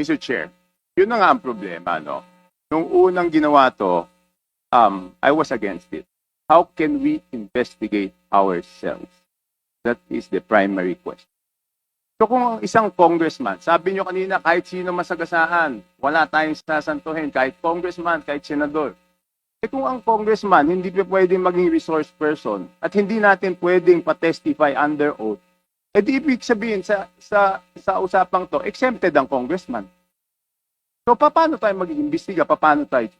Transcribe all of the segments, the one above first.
Mr. Chair, yun na nga ang problema, no? Nung unang ginawa to, um, I was against it. How can we investigate ourselves? That is the primary question. So kung ang isang congressman, sabi nyo kanina, kahit sino masagasaan, wala tayong sasantuhin, kahit congressman, kahit senador. Eh kung ang congressman hindi pa pwedeng maging resource person at hindi natin pwedeng pa-testify under oath, eh di ibig sabihin sa, sa, sa usapang to, exempted ang congressman. So paano tayo mag-iimbestiga? Paano tayo?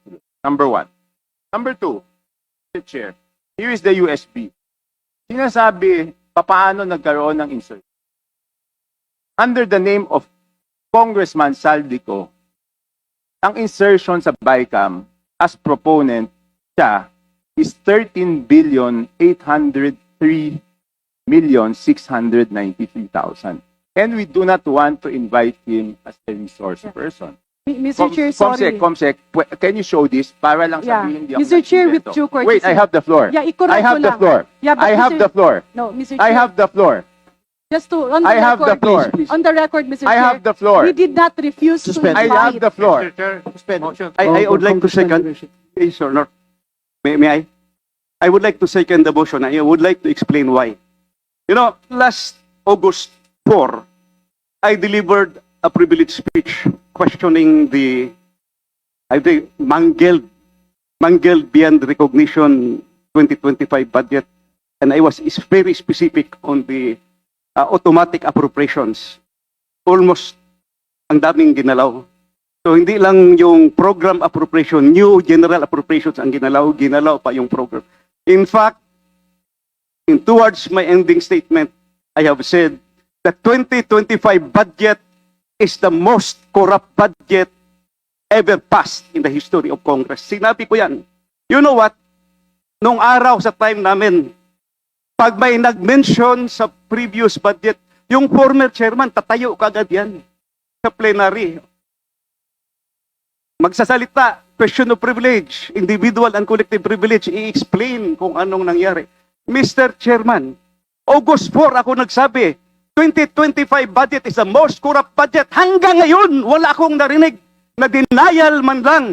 Number one. Number two, Mr. Chair, here is the USB. Sinasabi, paano nagkaroon ng insert? Under the name of Congressman Saldico, ang insertion sa BICAM as proponent siya is 13 billion 803 million 693,000. And we do not want to invite him as a resource person. Mi- Mr. Com- Chair, Comsec, sorry. Comsec, pwe- can you show this para lang Yeah. sabihin hindi ako Mr. Chair, with nag-invento? due courtesy. Wait, I have the floor. Yeah, i-correct I have ko the lang. floor. Yeah, but I have Mr. the floor. No, Mr. Chair. I have the floor. just to, on the I have the record, floor. on the record, Mr. I Chair, have the floor. we did not refuse to Suspend. I have the floor. Mister Chair, suspend I, I would like to second, yes or not, may, may I? I would like to second the motion. I would like to explain why. You know, last August 4, I delivered a privileged speech questioning the, I think, mangled, mangled beyond recognition 2025 budget. And I was very specific on the uh, automatic appropriations. Almost ang daming ginalaw. So hindi lang yung program appropriation, new general appropriations ang ginalaw, ginalaw pa yung program. In fact, in towards my ending statement, I have said that 2025 budget is the most corrupt budget ever passed in the history of Congress. Sinabi ko yan. You know what? Nung araw sa time namin, pag may nag-mention sa previous budget, yung former chairman, tatayo kagad yan sa plenary magsasalita, question of privilege, individual and collective privilege, i-explain kung anong nangyari. Mr. Chairman, August 4 ako nagsabi, 2025 budget is the most corrupt budget. Hanggang ngayon, wala akong narinig na denial man lang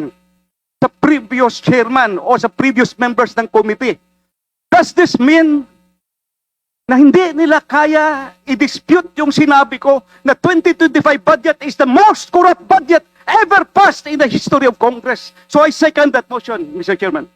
sa previous chairman o sa previous members ng committee. Does this mean na hindi nila kaya i-dispute yung sinabi ko na 2025 budget is the most corrupt budget ever passed in the history of Congress. So I second that motion, Mr. Chairman.